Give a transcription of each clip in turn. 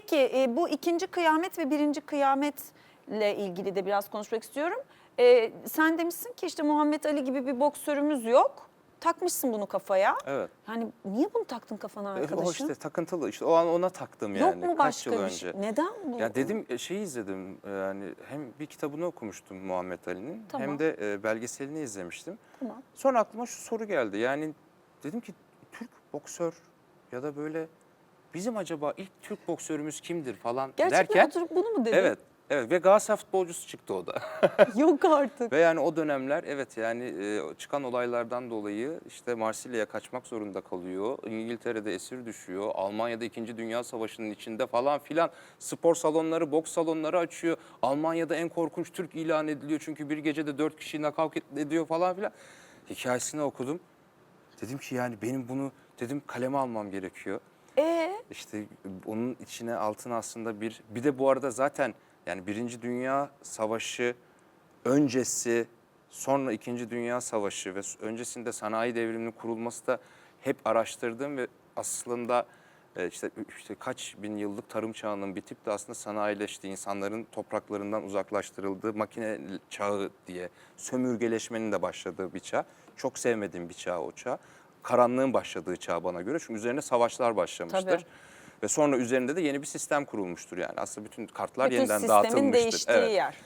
Peki e, bu ikinci kıyamet ve birinci kıyametle ilgili de biraz konuşmak istiyorum. E, sen demişsin ki işte Muhammed Ali gibi bir boksörümüz yok. Takmışsın bunu kafaya. Evet. Yani niye bunu taktın kafana arkadaşım? O işte takıntılı işte o an ona taktım yani. yok mu Kaç başka yıl bir önce. şey? Neden bu? Ya dedim e, şeyi izledim yani hem bir kitabını okumuştum Muhammed Ali'nin Tamam. hem de e, belgeselini izlemiştim. Tamam. Sonra aklıma şu soru geldi yani dedim ki Türk boksör ya da böyle bizim acaba ilk Türk boksörümüz kimdir falan Gerçekten derken. oturup bunu mu dedin? Evet evet ve Galatasaray futbolcusu çıktı o da. Yok artık. Ve yani o dönemler evet yani e, çıkan olaylardan dolayı işte Marsilya'ya kaçmak zorunda kalıyor. İngiltere'de esir düşüyor. Almanya'da 2. Dünya Savaşı'nın içinde falan filan spor salonları, boks salonları açıyor. Almanya'da en korkunç Türk ilan ediliyor çünkü bir gecede 4 kişiyi nakavt ediyor falan filan. Hikayesini okudum. Dedim ki yani benim bunu dedim kaleme almam gerekiyor. Ee, İşte onun içine altın aslında bir bir de bu arada zaten yani Birinci Dünya Savaşı öncesi sonra İkinci Dünya Savaşı ve öncesinde sanayi devriminin kurulması da hep araştırdığım ve aslında e, işte, işte kaç bin yıllık tarım çağının bitip de aslında sanayileştiği, insanların topraklarından uzaklaştırıldığı makine çağı diye sömürgeleşmenin de başladığı bir çağ. Çok sevmediğim bir çağ o çağ. Karanlığın başladığı çağ bana göre çünkü üzerine savaşlar başlamıştır. Tabii. Ve sonra üzerinde de yeni bir sistem kurulmuştur yani. Aslında bütün kartlar bütün yeniden sistemin dağıtılmıştır. değiştiği Evet. yer.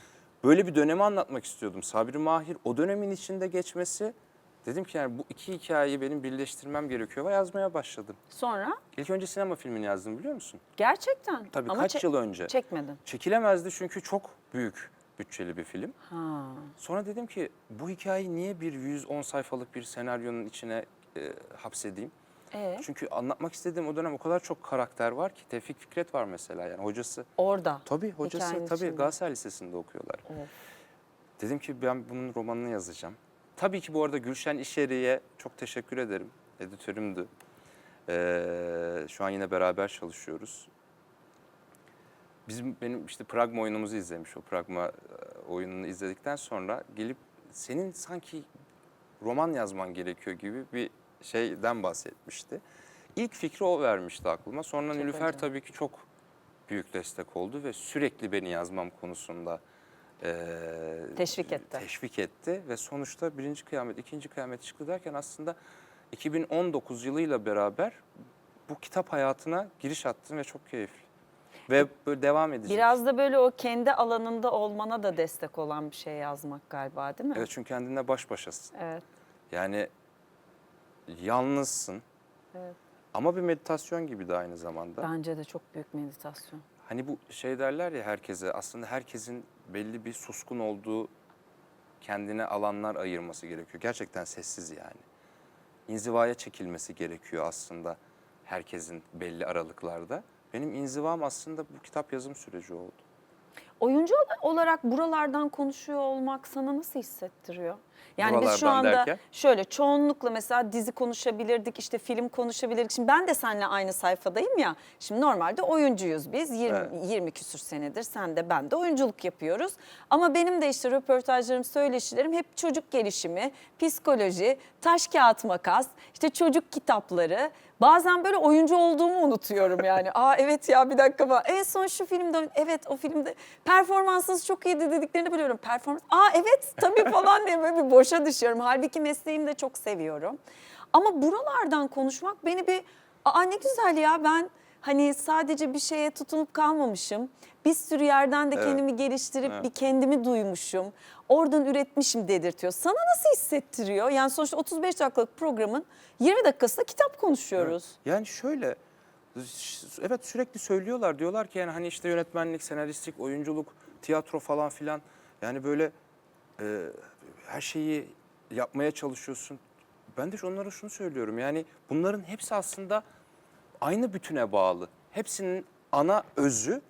Böyle bir dönemi anlatmak istiyordum. Sabri Mahir o dönemin içinde geçmesi dedim ki yani bu iki hikayeyi benim birleştirmem gerekiyor ve yazmaya başladım. Sonra İlk önce sinema filmini yazdım biliyor musun? gerçekten. Tabii Ama kaç yıl önce. Çekmedin. Çekilemezdi çünkü çok büyük bütçeli bir film. Ha. Sonra dedim ki bu hikayeyi niye bir 110 sayfalık bir senaryonun içine e, hapsedeyim? Ee, Çünkü anlatmak istediğim o dönem o kadar çok karakter var ki Tevfik Fikret var mesela yani hocası. orada. Tabii hocası Hikayenin tabii içinde. Galatasaray Lisesi'nde okuyorlar. Of. Dedim ki ben bunun romanını yazacağım. Tabii ki bu arada Gülşen İşeri'ye çok teşekkür ederim. Editörümdü. Ee, şu an yine beraber çalışıyoruz. Bizim benim işte Pragma oyunumuzu izlemiş o Pragma e, oyununu izledikten sonra gelip senin sanki roman yazman gerekiyor gibi bir şeyden bahsetmişti. İlk fikri o vermişti aklıma. Sonra Çok Nilüfer acayip. tabii ki çok büyük destek oldu ve sürekli beni yazmam konusunda eee, Teşvik etti. Teşvik etti ve sonuçta birinci kıyamet, ikinci kıyamet çıktı derken aslında 2019 yılıyla beraber bu kitap hayatına giriş attım ve çok keyifli. Ve böyle devam edecek. Biraz da böyle o kendi alanında olmana da destek olan bir şey yazmak galiba değil mi? Evet çünkü kendinle baş başasın. Evet. Yani yalnızsın. Evet. Ama bir meditasyon gibi de aynı zamanda. Bence de çok büyük meditasyon. Hani bu şey derler ya herkese aslında herkesin belli bir suskun olduğu kendine alanlar ayırması gerekiyor. Gerçekten sessiz yani. İnzivaya çekilmesi gerekiyor aslında herkesin belli aralıklarda. Benim inzivam aslında bu kitap yazım süreci oldu. Oyuncu ol- olarak buralardan konuşuyor olmak sana nasıl hissettiriyor? Yani biz şu anda derken? şöyle çoğunlukla mesela dizi konuşabilirdik, işte film konuşabilirdik. Şimdi ben de seninle aynı sayfadayım ya. Şimdi normalde oyuncuyuz biz. 20, Evet. 20 küsür senedir sen de ben de oyunculuk yapıyoruz. Ama benim de işte röportajlarım, söyleşilerim hep çocuk gelişimi, psikoloji, taş kağıt makas, işte çocuk kitapları. Bazen böyle oyuncu olduğumu unutuyorum yani. Aa evet ya bir dakika bak. En son şu filmde evet o filmde performansınız çok iyiydi dediklerini biliyorum. Performans aa evet tabii falan diye böyle bir boşa düşüyorum. Halbuki mesleğimi de çok seviyorum. Ama buralardan konuşmak beni bir aa ne güzel ya ben hani sadece bir şeye tutunup kalmamışım. Bir sürü yerden de Evet. kendimi geliştirip Evet. bir kendimi duymuşum. Oradan üretmişim dedirtiyor. Sana nasıl hissettiriyor? Yani sonuçta 35 dakikalık programın 20 dakikasında kitap konuşuyoruz. Yani şöyle evet sürekli söylüyorlar diyorlar ki yani hani işte yönetmenlik, senaristlik, oyunculuk, tiyatro falan filan yani böyle e, her şeyi yapmaya çalışıyorsun. Ben de onlara şunu söylüyorum yani bunların hepsi aslında aynı bütüne bağlı. Hepsinin ana özü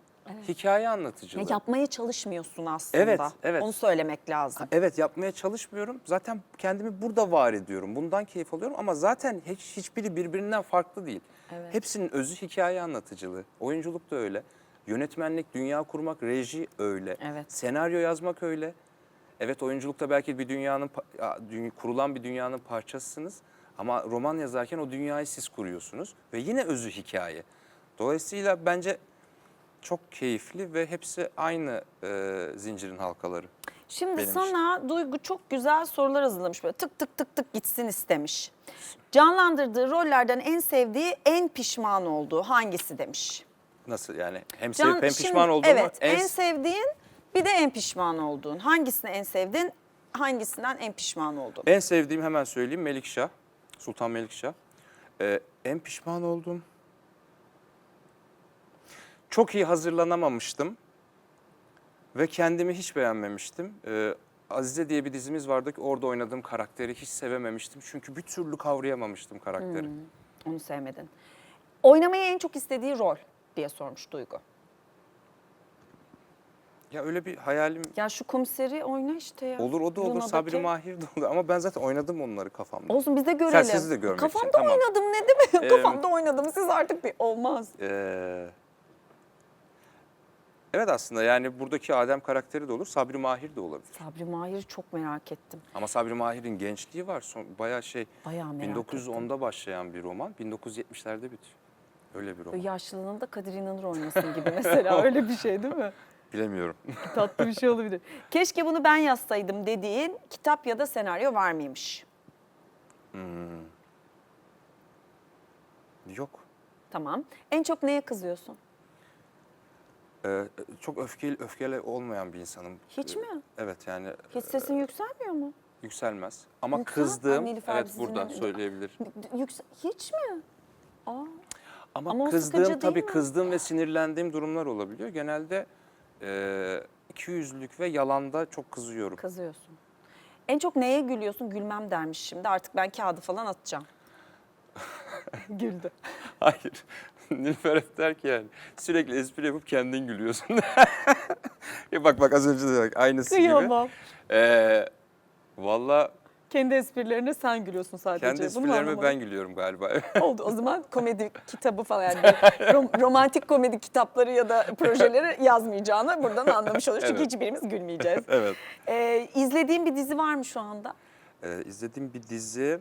hikaye anlatıcılığı. Ya yapmaya çalışmıyorsun aslında. Evet, evet. Onu söylemek lazım. Ha, Evet yapmaya çalışmıyorum. Zaten kendimi burada var ediyorum. Bundan keyif alıyorum ama zaten hiç hiçbiri birbirinden farklı değil. Evet. Hepsinin özü hikaye anlatıcılığı. Oyunculuk da öyle. Yönetmenlik, dünya kurmak, reji öyle. Evet. Senaryo yazmak öyle. Evet oyunculukta belki bir dünyanın kurulan bir dünyanın parçasısınız ama roman yazarken o dünyayı siz kuruyorsunuz ve yine özü hikaye. Dolayısıyla bence çok keyifli ve hepsi aynı e, zincirin halkaları. Şimdi Benim sana Duygu çok güzel sorular hazırlamış böyle tık tık tık tık gitsin istemiş. Canlandırdığı rollerden en sevdiği, en pişman olduğu hangisi demiş. Nasıl yani hem Can- sevip hem şimdi- pişman olduğumu Evet, en, en sevdiğin bir de en pişman olduğun. Hangisini en sevdin, hangisinden en pişman oldun? en sevdiğim hemen söyleyeyim Melikşah. Sultan Melikşah. Ee, en pişman oldum. Çok iyi hazırlanamamıştım. Ve kendimi hiç beğenmemiştim. Ee, Azize diye bir dizimiz vardı ki orada oynadığım karakteri hiç sevememiştim. Çünkü bir türlü kavrayamamıştım karakteri. Hmm. Onu sevmedin. Oynamayı en çok istediği rol diye sormuş Duygu. Ya öyle bir hayalim Ya şu komiseri oyna işte ya. olur o da olur. Luna'daki. Sabri Mahir de olur. Ama ben zaten oynadım onları kafamda. Olsun biz de görelim. sizi de görmek için, Kafamda tamam. oynadım ne demek? Ee, Kafamda oynadım siz artık bir olmaz. Ee, evet aslında yani buradaki Adem karakteri de olur. Sabri Mahir de olabilir. Sabri Mahir'i çok merak ettim. Ama Sabri Mahir'in gençliği var. Son, bayağı şey Bayağı merak ettim. 1910'da başlayan bir roman. 1970'lerde bitiyor. Öyle bir roman. Yaşlılığında Kadir İnanır oynasın gibi mesela öyle bir şey değil mi? Bilemiyorum. Tatlı bir şey olabilir. Keşke bunu ben yazsaydım dediğin kitap ya da senaryo var mıymış? Yok. Tamam. En çok neye kızıyorsun? Ee, çok öfkeli öfkeli olmayan bir insanım. Hiç Ee, mi? Evet yani Hiç sesin yükselmiyor mu? yükselmez. Ama Yüksel- kızdığım, Ay, evet buradan söyleyebilir. Yüksel Hiç mi? Aa, Ama, Ama kızdığım tabii mi? kızdığım ve sinirlendiğim durumlar olabiliyor. Genelde e, ikiyüzlülük ve yalanda çok kızıyorum. kızıyorsun. En çok neye gülüyorsun? Gülmem dermiş şimdi. Artık ben kağıdı falan atacağım. Güldü. Hayır. Nilüfer hep der ki yani sürekli espri yapıp kendin gülüyorsun. ya bak bak az önce de bak aynısı gibi. Kıyamam. Ee, Valla Kendi esprilerine sen gülüyorsun sadece. kendi esprilerime ben gülüyorum galiba. Oldu o zaman komedi kitabı falan yani rom- romantik komedi kitapları ya da projeleri yazmayacağını buradan anlamış oluruz. Çünkü Evet. hiçbirimiz gülmeyeceğiz. evet. Ee, izlediğin bir dizi var mı şu anda? Ee, izlediğim bir dizi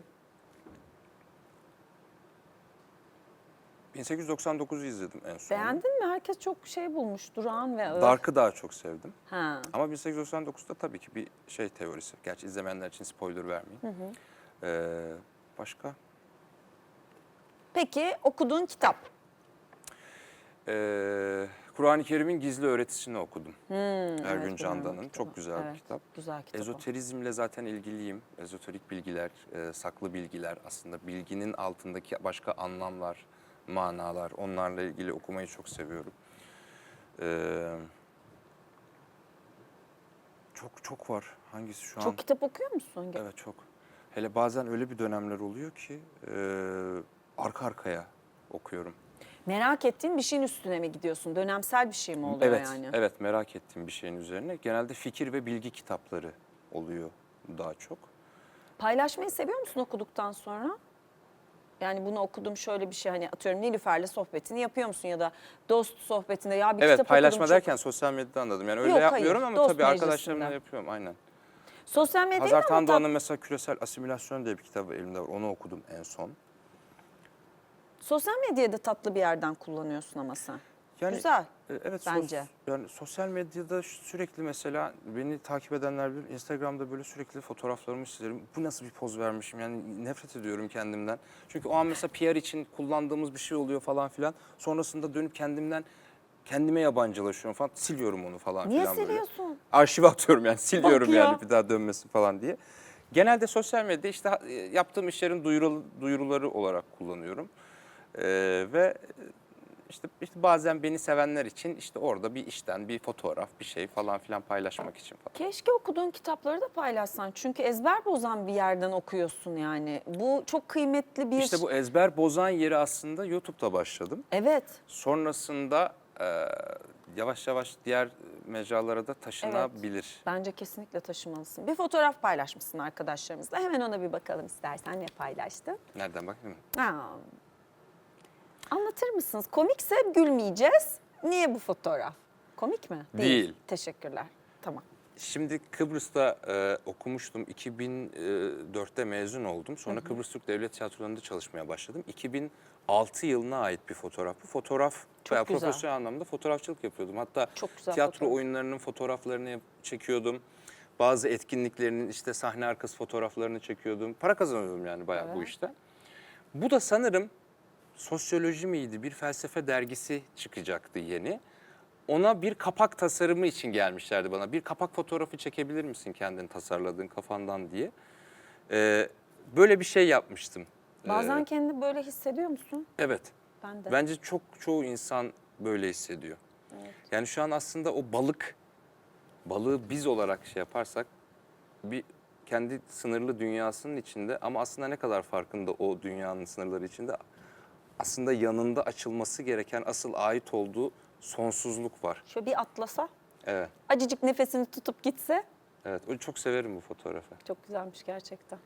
1899'u izledim en son. Beğendin mi? Herkes çok şey bulmuş. Durağan ve ağır. Dark'ı daha çok sevdim. Ha. Ama 1899'da tabii ki bir şey teorisi. Gerçi izlemeyenler için spoiler vermeyeyim. Ee, başka? Peki okuduğun kitap? Ee, Kur'an-ı Kerim'in gizli öğretisini okudum. Ergün evet, Candan'ın. Çok güzel Evet, bir kitap. Güzel kitap. Ezoterizmle zaten ilgiliyim. Ezoterik bilgiler, e, saklı bilgiler aslında bilginin altındaki başka anlamlar, manalar onlarla ilgili okumayı çok seviyorum. Ee, çok çok var. Hangisi şu an? Çok kitap okuyor musun? Evet çok. Hele bazen öyle bir dönemler oluyor ki e, arka arkaya okuyorum. Merak ettiğin bir şeyin üstüne mi gidiyorsun? Dönemsel bir şey mi oluyor evet, yani? evet merak ettiğim bir şeyin üzerine. Genelde fikir ve bilgi kitapları oluyor daha çok. Paylaşmayı seviyor musun okuduktan sonra? Yani bunu okudum şöyle bir şey hani atıyorum Nilüfer'le sohbetini yapıyor musun ya da dost sohbetinde ya bir Evet kitap paylaşma okudum derken sosyal medyada anladım. Yani öyle Yok, hayır, yapmıyorum ama dost tabii arkadaşlarımla yapıyorum aynen. Sosyal medyada Hazar ama Tandoğan'ın mesela Küresel Asimilasyon diye bir kitabı elimde var. Onu okudum en son. sosyal medyayı da tatlı bir yerden kullanıyorsun ama sen. Yani, Güzel. e, Evet sos- bence. yani sosyal medyada sürekli mesela beni takip edenler bilir. Instagram'da böyle sürekli fotoğraflarımı çizerim. Bu nasıl bir poz vermişim yani nefret ediyorum kendimden. Çünkü o an mesela PR için kullandığımız bir şey oluyor falan filan. Sonrasında dönüp kendimden kendime yabancılaşıyorum falan. Siliyorum onu falan Niye filan böyle. siliyorsun? arşive atıyorum yani siliyorum Bak ya. yani bir daha dönmesin falan diye. Genelde sosyal medyada işte e, yaptığım işlerin duyuru, duyuruları olarak kullanıyorum. Ee, ve işte, işte bazen beni sevenler için işte orada bir işten bir fotoğraf bir şey falan filan paylaşmak için falan. Keşke okuduğun kitapları da paylaşsan. Çünkü ezber bozan bir yerden okuyorsun yani. Bu çok kıymetli bir... İşte bu ezber bozan yeri aslında YouTube'da başladım. Evet. Sonrasında e, yavaş yavaş diğer mecralara da taşınabilir. Bence kesinlikle taşımalısın. Bir fotoğraf paylaşmışsın arkadaşlarımızla. Hemen ona bir bakalım istersen ne paylaştın. Nereden bakayım? Ha. Anlatır mısınız? Komikse gülmeyeceğiz. Niye bu fotoğraf? Komik mi? Değil. Teşekkürler. Tamam. Şimdi Kıbrıs'ta e, okumuştum. 2004'te mezun oldum. Sonra Kıbrıs Türk Devlet Tiyatroları'nda çalışmaya başladım. 6 yılına ait bir fotoğraf. Bu fotoğraf Çok veya güzel. profesyonel anlamda fotoğrafçılık yapıyordum. Hatta Çok güzel tiyatro fotoğraf. oyunlarının fotoğraflarını çekiyordum. Bazı etkinliklerinin işte sahne arkası fotoğraflarını çekiyordum. Para kazanıyordum yani bayağı bu Evet. işte. Bu da sanırım sosyoloji miydi? Bir felsefe dergisi çıkacaktı yeni. Ona bir kapak tasarımı için gelmişlerdi bana. Bir kapak fotoğrafı çekebilir misin kendin tasarladığın kafandan diye. Ee, böyle bir şey yapmıştım. Bazen Ee, kendini böyle hissediyor musun? evet. Ben de. Bence çok çoğu insan böyle hissediyor. Yani şu an aslında o balık, balığı biz olarak şey yaparsak bir kendi sınırlı dünyasının içinde ama aslında ne kadar farkında o dünyanın sınırları içinde aslında yanında açılması gereken asıl ait olduğu sonsuzluk var. Şöyle bir atlasa, Evet, acıcık nefesini tutup gitse evet. Çok severim bu fotoğrafı. çok güzelmiş gerçekten.